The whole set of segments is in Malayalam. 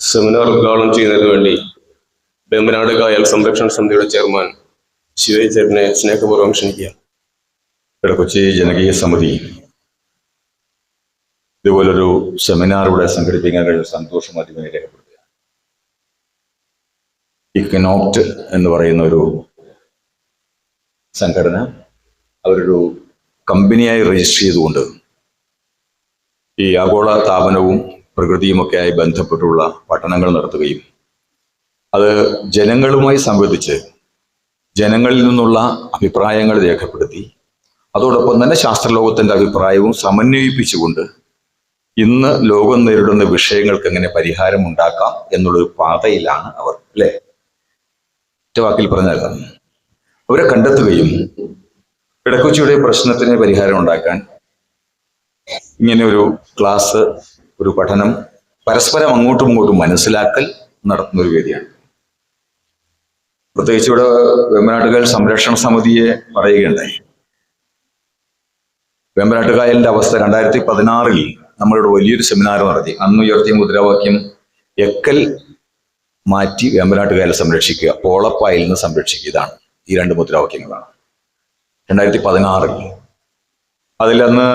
സെമിനാർ ഉദ്ഘാടനം ചെയ്യുന്നതിന് വേണ്ടി വേമ്പനാട് കായൽ സംരക്ഷണ സമിതിയുടെ ചെയർമാൻ ചേട്ടനെ സ്നേഹപൂർവം ക്ഷണിക്കുക കൊച്ചി ജനകീയ സമിതി ഇതുപോലൊരു സെമിനാർ ഇവിടെ സംഘടിപ്പിക്കാൻ കഴിഞ്ഞ സന്തോഷം ആദ്യമേ രേഖപ്പെടുത്തുക ഇക്കനോപ്റ്റ് എന്ന് പറയുന്ന ഒരു സംഘടന അവരൊരു കമ്പനിയായി രജിസ്റ്റർ ചെയ്തുകൊണ്ട് ഈ ആഗോള താപനവും പ്രകൃതിയുമൊക്കെയായി ബന്ധപ്പെട്ടുള്ള പഠനങ്ങൾ നടത്തുകയും അത് ജനങ്ങളുമായി സംവദിച്ച് ജനങ്ങളിൽ നിന്നുള്ള അഭിപ്രായങ്ങൾ രേഖപ്പെടുത്തി അതോടൊപ്പം തന്നെ ശാസ്ത്രലോകത്തിന്റെ അഭിപ്രായവും സമന്വയിപ്പിച്ചുകൊണ്ട് ഇന്ന് ലോകം നേരിടുന്ന വിഷയങ്ങൾക്ക് എങ്ങനെ പരിഹാരം ഉണ്ടാക്കാം എന്നുള്ളൊരു പാതയിലാണ് അവർ അല്ലെ? ഒറ്റ വാക്കിൽ പറഞ്ഞാൽ അവരെ കണ്ടെത്തുകയും ഇടക്കൊച്ചിയുടെ പ്രശ്നത്തിന് പരിഹാരം ഉണ്ടാക്കാൻ ഇങ്ങനെ ഒരു ക്ലാസ് ഒരു പഠനം പരസ്പരം അങ്ങോട്ടും ഇങ്ങോട്ടും മനസ്സിലാക്കൽ നടത്തുന്ന ഒരു വേദിയാണ്. പ്രത്യേകിച്ച് ഇവിടെ വേമ്പനാട്ടുകായൽ സംരക്ഷണ സമിതിയെ പറയുകയുണ്ടായി. വേമ്പനാട്ടുകായലിന്റെ അവസ്ഥ രണ്ടായിരത്തി പതിനാറിൽ നമ്മളിവിടെ വലിയൊരു സെമിനാർ നടത്തി. അന്ന് ഉയർത്തിയ മുദ്രാവാക്യം എക്കൽ മാറ്റി വേമ്പനാട്ടുകായൽ സംരക്ഷിക്കുക പോളപ്പായിൽ നിന്ന് സംരക്ഷിക്കുക. ഇതാണ് ഈ രണ്ട് മുദ്രാവാക്യങ്ങളാണ്. രണ്ടായിരത്തി പതിനാറിൽ അതിലന്ന്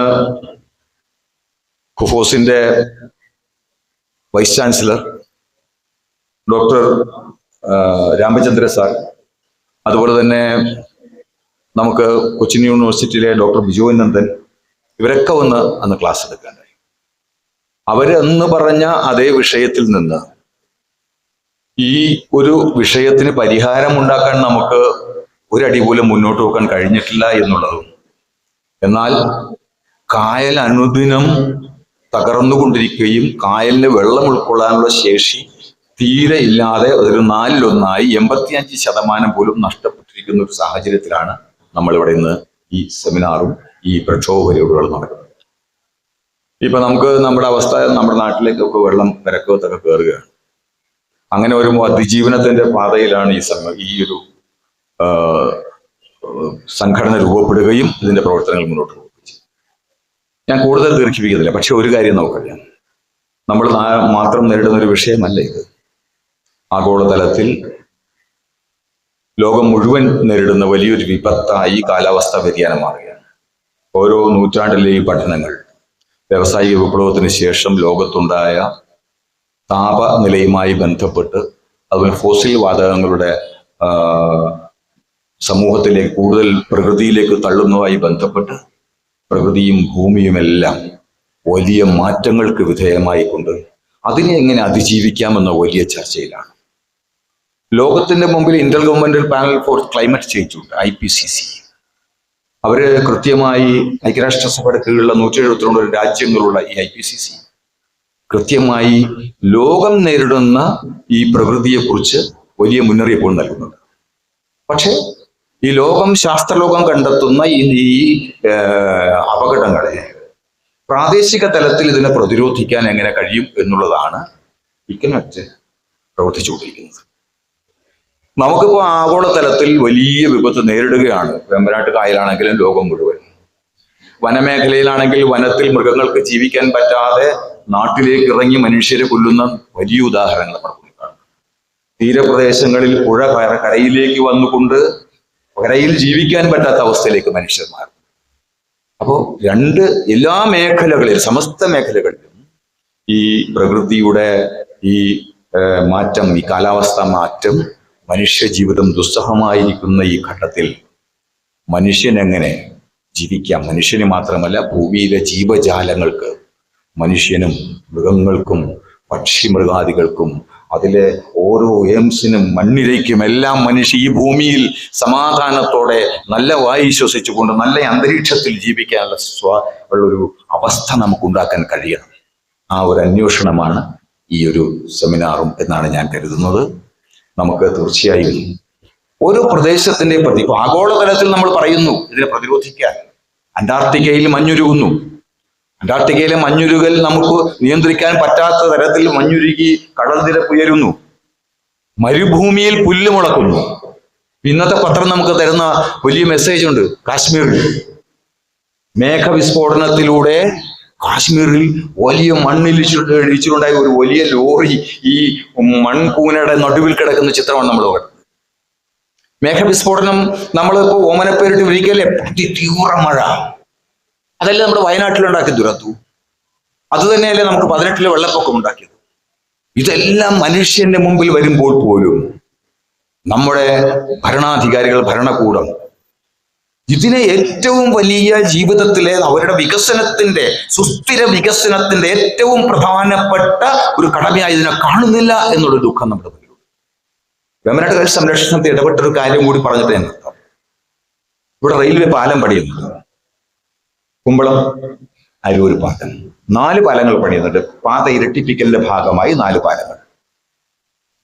ഹുഫോസിന്റെ vice chancellor doctor Ramachandra sir അതുപോലെ തന്നെ നമുക്ക് കൊച്ചിൻ യൂണിവേഴ്സിറ്റിയിലെ ഡോക്ടർ ബിജു നന്ദൻ ഇവരൊക്കെ വന്ന് അന്ന് ക്ലാസ് എടുക്കാനായി. അവരെന്ന് പറഞ്ഞ അതേ വിഷയത്തിൽ നിന്ന് ഈ ഒരു വിഷയത്തിന് പരിഹാരം ഉണ്ടാക്കാൻ നമുക്ക് ഒരടി പോലും മുന്നോട്ട് പോകാൻ കഴിഞ്ഞിട്ടില്ല എന്നുള്ളതും എന്നാൽ കായൽ അനുദിനം തകർന്നുകൊണ്ടിരിക്കുകയും കായലിന് വെള്ളം ഉൾക്കൊള്ളാനുള്ള ശേഷി തീരെ ഇല്ലാതെ ഒരു നാലിലൊന്നായി എൺപത്തിയഞ്ച് ശതമാനം പോലും നഷ്ടപ്പെട്ടിരിക്കുന്ന ഒരു സാഹചര്യത്തിലാണ് നമ്മളിവിടെ ഇന്ന് ഈ സെമിനാറും ഈ പ്രക്ഷോഭ പരിപാടികളും നടക്കുന്നത് ഇപ്പൊ നമുക്ക് നമ്മുടെ അവസ്ഥ നമ്മുടെ നാട്ടിലേക്കൊക്കെ വെള്ളം പെരക്കകത്തൊക്കെ കയറുകയാണ് അങ്ങനെ ഒരു അതിജീവനത്തിന്റെ പാതയിലാണ് ഈ സമയം ഈ ഒരു സംഘടന രൂപപ്പെടുകയും ഇതിന്റെ പ്രവർത്തനങ്ങൾ മുന്നോട്ട് ചെയ്യും. ഞാൻ കൂടുതൽ ദീർഘിപ്പിക്കുന്നില്ല പക്ഷെ ഒരു കാര്യം നമുക്കറിയാം നമ്മൾ മാത്രം നേരിടുന്ന ഒരു വിഷയമല്ല ഇത്. ആഗോളതലത്തിൽ ലോകം മുഴുവൻ നേരിടുന്ന വലിയൊരു വിപത്തായി കാലാവസ്ഥ വ്യതിയാനം മാറുകയാണ്. ഓരോ നൂറ്റാണ്ടിലെയും പഠനങ്ങൾ വ്യാവസായിക വിപ്ലവത്തിന് ശേഷം ലോകത്തുണ്ടായ താപനിലയുമായി ബന്ധപ്പെട്ട് അതുപോലെ ഫോസിൽ വാതകങ്ങളുടെ സമൂഹത്തിലേക്ക് കൂടുതൽ പ്രകൃതിയിലേക്ക് തള്ളുന്നതുമായി ബന്ധപ്പെട്ട് പ്രകൃതിയും ഭൂമിയുമെല്ലാം വലിയ മാറ്റങ്ങൾക്ക് വിധേയമായിക്കൊണ്ട് അതിനെ എങ്ങനെ അതിജീവിക്കാമെന്ന വലിയ ചർച്ചയിലാണ്. ലോകത്തിന്റെ മുമ്പിൽ inter governmental panel for climate change ഉണ്ട് ഐ പി സി സി. അവർ കൃത്യമായി ഐക്യരാഷ്ട്രസഭയുടെ കീഴിലുള്ള നൂറ്റി എഴുപത്തിരണ്ട് രാജ്യങ്ങളുള്ള ഈ ഐ പി സി സി കൃത്യമായി ലോകം നേരിടുന്ന ഈ പ്രകൃതിയെക്കുറിച്ച് വലിയ മുന്നറിയിപ്പുകൾ നൽകുന്നുണ്ട്. പക്ഷേ ഈ ലോകം ശാസ്ത്രലോകം കണ്ടെത്തുന്ന ഈ അപകടങ്ങളെ പ്രാദേശിക തലത്തിൽ ഇതിനെ പ്രതിരോധിക്കാൻ എങ്ങനെ കഴിയും എന്നുള്ളതാണ് ഇക്കനറ്റ് പ്രവർത്തിച്ചുകൊണ്ടിരിക്കുന്നത്. നമുക്കിപ്പോ ആഗോളതലത്തിൽ വലിയ വിപത്ത് നേരിടുകയാണ്. വെമ്പനാട്ട് കായലാണെങ്കിലും ലോകം മുഴുവൻ. വനമേഖലയിലാണെങ്കിൽ വനത്തിൽ മൃഗങ്ങൾക്ക് ജീവിക്കാൻ പറ്റാതെ നാട്ടിലേക്ക് ഇറങ്ങി മനുഷ്യരെ കൊല്ലുന്ന വലിയ ഉദാഹരണങ്ങൾ നമ്മൾ കാണുന്നു തീരപ്രദേശങ്ങളിൽ പുഴ കര കരയിലേക്ക് വന്നുകൊണ്ട് കരയിൽ ജീവിക്കാൻ പറ്റാത്ത അവസ്ഥയിലേക്ക് മനുഷ്യർ മാറും അപ്പോ രണ്ട് എല്ലാ മേഖലകളിൽ സമസ്ത മേഖലകളിലും ഈ പ്രകൃതിയുടെ ഈ മാറ്റം ഈ കാലാവസ്ഥ മാറ്റം മനുഷ്യ ജീവിതം ദുസ്സഹമായിരിക്കുന്ന ഈ ഘട്ടത്തിൽ മനുഷ്യൻ എങ്ങനെ ജീവിക്കാം? മനുഷ്യന് മാത്രമല്ല ഭൂമിയിലെ ജീവജാലങ്ങൾക്ക് മനുഷ്യനും മൃഗങ്ങൾക്കും പക്ഷി മൃഗാദികൾക്കും അതിലെ ഓരോ എംസിനും മണ്ണിരയ്ക്കും എല്ലാം മനുഷ്യ ഈ ഭൂമിയിൽ സമാധാനത്തോടെ നല്ല വായു ശ്വസിച്ചുകൊണ്ട് നല്ല അന്തരീക്ഷത്തിൽ ജീവിക്കാനുള്ള സ്വ ഉള്ളൊരു അവസ്ഥ നമുക്ക് ഉണ്ടാക്കാൻ കഴിയണം. ആ ഒരു അന്വേഷണമാണ് ഈ ഒരു സെമിനാറും എന്നാണ് ഞാൻ കരുതുന്നത്. നമുക്ക് തീർച്ചയായും ഓരോ പ്രദേശത്തിന്റെ പ്രതി ആഗോളതലത്തിൽ നമ്മൾ പറയുന്നു ഇതിനെ പ്രതിരോധിക്കാൻ. അന്റാർട്ടിക്കയിൽ മഞ്ഞുരുകുന്നു. അന്റാർട്ടിക്കയിലെ മഞ്ഞുരുകൽ നമുക്ക് നിയന്ത്രിക്കാൻ പറ്റാത്ത തരത്തിൽ മഞ്ഞുരുകി കടൽ നിരപ്പ് ഉയരുന്നു. മരുഭൂമിയിൽ പുല്ല് മുളക്കുന്നു. ഇന്നത്തെ പത്രം നമുക്ക് തരുന്ന വലിയ മെസ്സേജ് ഉണ്ട്. കാശ്മീരിൽ. മേഘവിസ്ഫോടനത്തിലൂടെ കാശ്മീരിൽ വലിയ മണ്ണിൽ ഇടിച്ചിട്ടുണ്ടായ ഒരു വലിയ ലോറി ഈ മൺകൂനയുടെ നടുവിൽ കിടക്കുന്ന ചിത്രമാണ് നമ്മൾ കണ്ടത്. മേഘവിസ്ഫോടനം നമ്മളിപ്പോ ഓമനപ്പേരിട്ട് വിളിക്കല്ലേ? തീവ്ര മഴ. അതല്ലേ നമ്മുടെ വയനാട്ടിലുണ്ടാക്കിയ ദുരന്തവും അത് തന്നെയല്ലേ നമുക്ക് പതിനെട്ടിലെ വെള്ളപ്പൊക്കം ഉണ്ടാക്കിയത്. ഇതെല്ലാം മനുഷ്യന്റെ മുമ്പിൽ വരുമ്പോൾ പോലും നമ്മുടെ ഭരണാധികാരികൾ ഭരണകൂടം ഇതിനെ ഏറ്റവും വലിയ ജീവിതത്തിലെ അവരുടെ വികസനത്തിന്റെ സുസ്ഥിര വികസനത്തിന്റെ ഏറ്റവും പ്രധാനപ്പെട്ട ഒരു കടമയായി ഇതിനെ കാണുന്നില്ല എന്നുള്ള ദുഃഖം നമ്മുടെ മുന്നിലുണ്ട്. വേമ്പനാട്ടുകാർ സംരക്ഷണത്തിൽ ഇടപെട്ട ഒരു കാര്യം കൂടി പറഞ്ഞിട്ട് ഞാൻ നിർത്താം. ഇവിടെ റെയിൽവേ പാലം പണിയുന്നുണ്ട്. കുമ്പളം അരൂർ പാലം നാല് പാലങ്ങൾ പണിയുന്നുണ്ട്. പാത ഇരട്ടിപ്പിക്കലിന്റെ ഭാഗമായി നാല് പാലങ്ങൾ.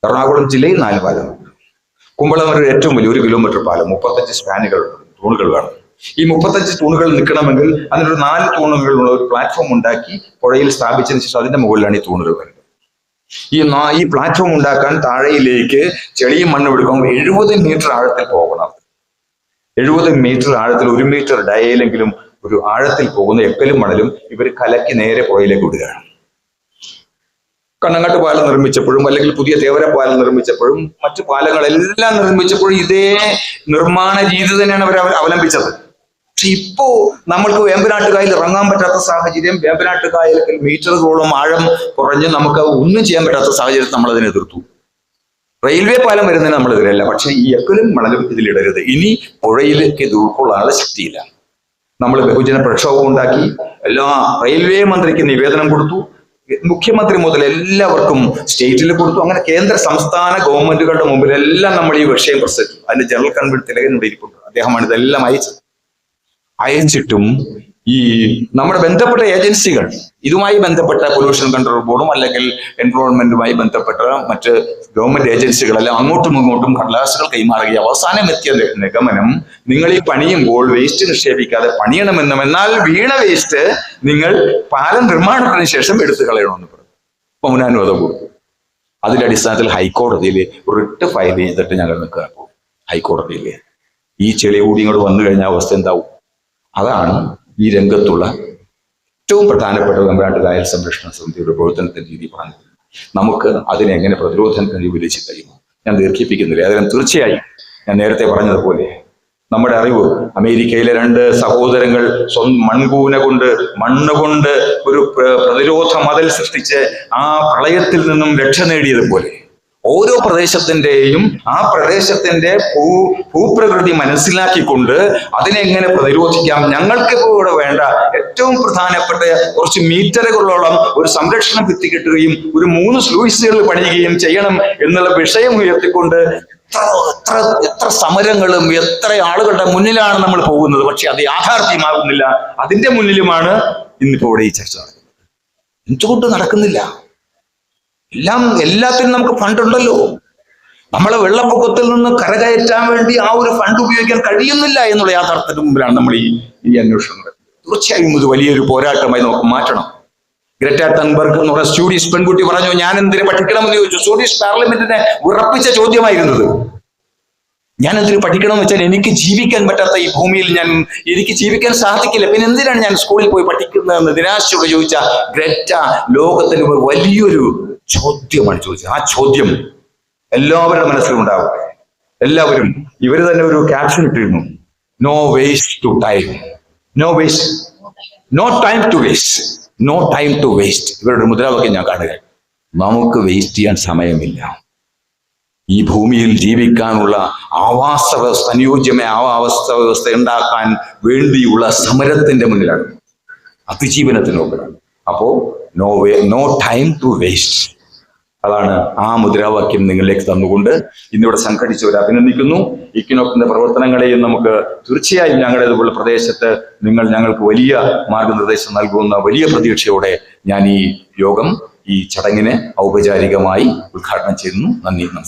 എറണാകുളം ജില്ലയിൽ നാല് പാലങ്ങൾ. കുമ്പളം ഒരു ഏറ്റവും വലിയ ഒരു കിലോമീറ്റർ പാലം. മുപ്പത്തഞ്ച് സ്പാനുകൾ തൂണുകൾ വേണം. ഈ മുപ്പത്തഞ്ച് തൂണുകൾ നിൽക്കണമെങ്കിൽ അതിനൊരു നാല് തൂണുകളുള്ള ഒരു പ്ലാറ്റ്ഫോം ഉണ്ടാക്കി പുഴയിൽ സ്ഥാപിച്ചതിന് ശേഷം അതിന്റെ മുകളിലാണ് ഈ തൂണുകൾ വരുന്നത്. ഈ ഈ പ്ലാറ്റ്ഫോം ഉണ്ടാക്കാൻ താഴയിലേക്ക് ചെളിയും മണ്ണും എടുക്കുമ്പോൾ എഴുപത് മീറ്റർ ആഴത്തിൽ പോകണം. എഴുപത് മീറ്റർ ആഴത്തിൽ ഒരു മീറ്റർ ഡയയിലെങ്കിലും ഒരു ആഴത്തിൽ പോകുന്ന എക്കലും മണലും ഇവർ കലക്കി നേരെ പുഴയിലേക്ക് വിടുകയാണ്. കണ്ണങ്ങാട്ട് പാലം നിർമ്മിച്ചപ്പോഴും അല്ലെങ്കിൽ പുതിയ തേവര പാലം നിർമ്മിച്ചപ്പോഴും മറ്റു പാലങ്ങളെല്ലാം നിർമ്മിച്ചപ്പോഴും ഇതേ നിർമ്മാണ രീതി തന്നെയാണ് അവർ അവ- അവലംബിച്ചത്. പക്ഷെ ഇപ്പോ നമ്മൾക്ക് വേമ്പനാട്ടുകായൽ ഇറങ്ങാൻ പറ്റാത്ത സാഹചര്യം വേമ്പനാട്ടുകായലിൽ മീറ്ററുകളോളം ആഴം കുറഞ്ഞ് നമുക്ക് ഒന്നും ചെയ്യാൻ പറ്റാത്ത സാഹചര്യത്തിൽ നമ്മൾ അതിനെ എതിർത്തു. റെയിൽവേ പാലം വരുന്നതിന് നമ്മൾ എതിരല്ല പക്ഷെ ഈ എക്കലും മണലും ഇതിലിടരുത്. ഇനി പുഴയിലേക്ക് ഇത് ഉൾക്കൊള്ളാനുള്ള ശക്തിയില്ല. നമ്മൾ ബഹുജന പ്രക്ഷോഭം ഉണ്ടാക്കി. എല്ലാ റെയിൽവേ മന്ത്രിക്ക് നിവേദനം കൊടുത്തു. മുഖ്യമന്ത്രി മുതൽ എല്ലാവർക്കും സ്റ്റേറ്റിൽ കൊടുത്തു. അങ്ങനെ കേന്ദ്ര സംസ്ഥാന ഗവൺമെന്റുകളുടെ മുമ്പിൽ എല്ലാം നമ്മൾ ഈ വിഷയം പ്രസംഗിച്ചു. അതിന്റെ ജനറൽ കൺവീനർ തിലകൻ ഇരിപ്പുണ്ട്. അദ്ദേഹമാണ് ഇതെല്ലാം അയച്ചത്. അയച്ചിട്ടും ഈ നമ്മുടെ ബന്ധപ്പെട്ട ഏജൻസികൾ ഇതുമായി ബന്ധപ്പെട്ട പൊല്യൂഷൻ കൺട്രോൾ ബോർഡും അല്ലെങ്കിൽ എൻവയോൺമെന്റുമായി ബന്ധപ്പെട്ട മറ്റ് ഗവൺമെന്റ് ഏജൻസികളെല്ലാം അങ്ങോട്ടും ഇങ്ങോട്ടും കടലാസുകൾ കൈമാറുകയും അവസാനം എത്തിയ നിഗമനം നിങ്ങൾ ഈ പണിയുമ്പോൾ വേസ്റ്റ് നിക്ഷേപിക്കാതെ പണിയണമെന്നും എന്നാൽ വീണ വേസ്റ്റ് നിങ്ങൾ പാലം നിർമ്മാണത്തിന് ശേഷം എടുത്തു കളയണമെന്ന് പറഞ്ഞു. പൗനാനുവാദം കൊടുത്തു. അതിന്റെ അടിസ്ഥാനത്തിൽ ഹൈക്കോടതിയിൽ റിട്ട് ഫയൽ ചെയ്തിട്ട് ഞങ്ങൾ നിൽക്കുക ഹൈക്കോടതിയിൽ ഈ ചെളി കൂടി ഇങ്ങോട്ട് വന്നു കഴിഞ്ഞ അവസ്ഥ എന്താവും? അതാണ് ഈ രംഗത്തുള്ള ഏറ്റവും പ്രധാനപ്പെട്ട വെമ്പ്രാട്ട് കായൽ സംരക്ഷണ സമിതിയുടെ പ്രവർത്തനത്തിന്റെ രീതി പറഞ്ഞത് നമുക്ക് അതിനെ എങ്ങനെ പ്രതിരോധം വിളിച്ചു കഴിയുമോ? ഞാൻ ദീർഘിപ്പിക്കുന്നില്ല. അതിനും തീർച്ചയായും ഞാൻ നേരത്തെ പറഞ്ഞതുപോലെ നമ്മുടെ അറിവ് അമേരിക്കയിലെ രണ്ട് സഹോദരങ്ങൾ സ്വന്തം മൺകൂന കൊണ്ട് മണ്ണ് കൊണ്ട് ഒരു പ്രതിരോധ മതിൽ സൃഷ്ടിച്ച് ആ പ്രളയത്തിൽ നിന്നും രക്ഷ നേടിയതുപോലെ ഓരോ പ്രദേശത്തിന്റെയും ആ പ്രദേശത്തിന്റെ ഭൂ ഭൂപ്രകൃതി മനസ്സിലാക്കിക്കൊണ്ട് അതിനെ എങ്ങനെ പ്രതിരോധിക്കാം? ഞങ്ങൾക്ക് ഇപ്പോൾ ഇവിടെ വേണ്ട ഏറ്റവും പ്രധാനപ്പെട്ട കുറച്ച് മീറ്ററുകളോളം ഒരു സംരക്ഷണ ഭിത്തി കിട്ടുകയും ഒരു മൂന്ന് സ്ലൂയിസുകൾ പണിയുകയും ചെയ്യണം എന്നുള്ള വിഷയം ഉയർത്തിക്കൊണ്ട് എത്ര എത്ര എത്ര സമരങ്ങളും എത്ര ആളുകളുടെ മുന്നിലാണ് നമ്മൾ പോകുന്നത്. പക്ഷെ അത് യാഥാർത്ഥ്യമാകുന്നില്ല. അതിന്റെ മുന്നിലുമാണ് ഇന്നിപ്പോ ഇവിടെ ഈ ചർച്ച നടക്കുന്നത്. എന്തുകൊണ്ട് നടക്കുന്നില്ല? എല്ലാം എല്ലാത്തിനും നമുക്ക് ഫണ്ട് ഉണ്ടല്ലോ. നമ്മളെ വെള്ളപ്പൊക്കത്തിൽ നിന്ന് കരകയറ്റാൻ വേണ്ടി ആ ഒരു ഫണ്ട് ഉപയോഗിക്കാൻ കഴിയുന്നില്ല എന്നുള്ള യാഥാർത്ഥ്യത്തിന് മുമ്പിലാണ് നമ്മൾ ഈ ഈ അന്വേഷണം നടത്തുന്നത്. തീർച്ചയായും ഇത് വലിയൊരു പോരാട്ടമായി നമുക്ക് മാറ്റണം. ഗ്രറ്റ തൻബർഗ് എന്ന് പറഞ്ഞ സ്വീഡിഷ് പെൺകുട്ടി പറഞ്ഞു ഞാൻ എന്തിനു പഠിക്കണമെന്ന് ചോദിച്ചു? സ്വീഡിഷ് പാർലമെന്റിനെ ഉറപ്പിച്ച ചോദ്യമായിരുന്നത്. ഞാൻ എന്തിനു പഠിക്കണമെന്ന് വെച്ചാൽ എനിക്ക് ജീവിക്കാൻ പറ്റാത്ത ഈ ഭൂമിയിൽ ഞാൻ എനിക്ക് ജീവിക്കാൻ സാധിക്കില്ല. പിന്നെ എന്തിനാണ് ഞാൻ സ്കൂളിൽ പോയി പഠിക്കുന്നതെന്ന് നിരാശയോട് ചോദിച്ച ഗ്രറ്റ ലോകത്തിന് വലിയൊരു ചോദ്യമാണ് ചോദിച്ചത്. ആ ചോദ്യം എല്ലാവരുടെ മനസ്സിലും ഉണ്ടാവും എല്ലാവരും ഇവർ തന്നെ ഒരു ക്യാപ്ഷൻ ഇട്ടിരുന്നു. No waste to time no waste no time to waste no time to waste ഇവരുടെ മുദ്രാവാക്യം ഞാൻ കാണുക. നമുക്ക് വേസ്റ്റ് ചെയ്യാൻ സമയമില്ല. ഈ ഭൂമിയിൽ ജീവിക്കാനുള്ള ആവാസ വ്യവസ്ഥ അനുയോജ്യമായ ആവാസ വ്യവസ്ഥ ഉണ്ടാക്കാൻ വേണ്ടിയുള്ള സമരത്തിന്റെ മുന്നിലാണ്. അതിജീവനത്തിന് മുമ്പിലാണ്. അപ്പോ no way no time to waste അതാണ് ആ മുദ്രാവാക്യം നിങ്ങളിലേക്ക് തന്നുകൊണ്ട് ഇന്നിവിടെ സംഘടിച്ചവരെ അഭിനന്ദിക്കുന്നു. ഇക്കിനോക്കിന്റെ പ്രവർത്തനങ്ങളെയും നമുക്ക് തീർച്ചയായും ഞങ്ങളുടെ ഇതുപോലെ പ്രദേശത്ത് നിങ്ങൾ ഞങ്ങൾക്ക് വലിയ മാർഗനിർദ്ദേശം നൽകുന്ന വലിയ പ്രതീക്ഷയോടെ ഞാൻ ഈ യോഗം ഈ ചടങ്ങിനെ ഔപചാരികമായി ഉദ്ഘാടനം ചെയ്യുന്നു. നന്ദി നമസ്കാരം.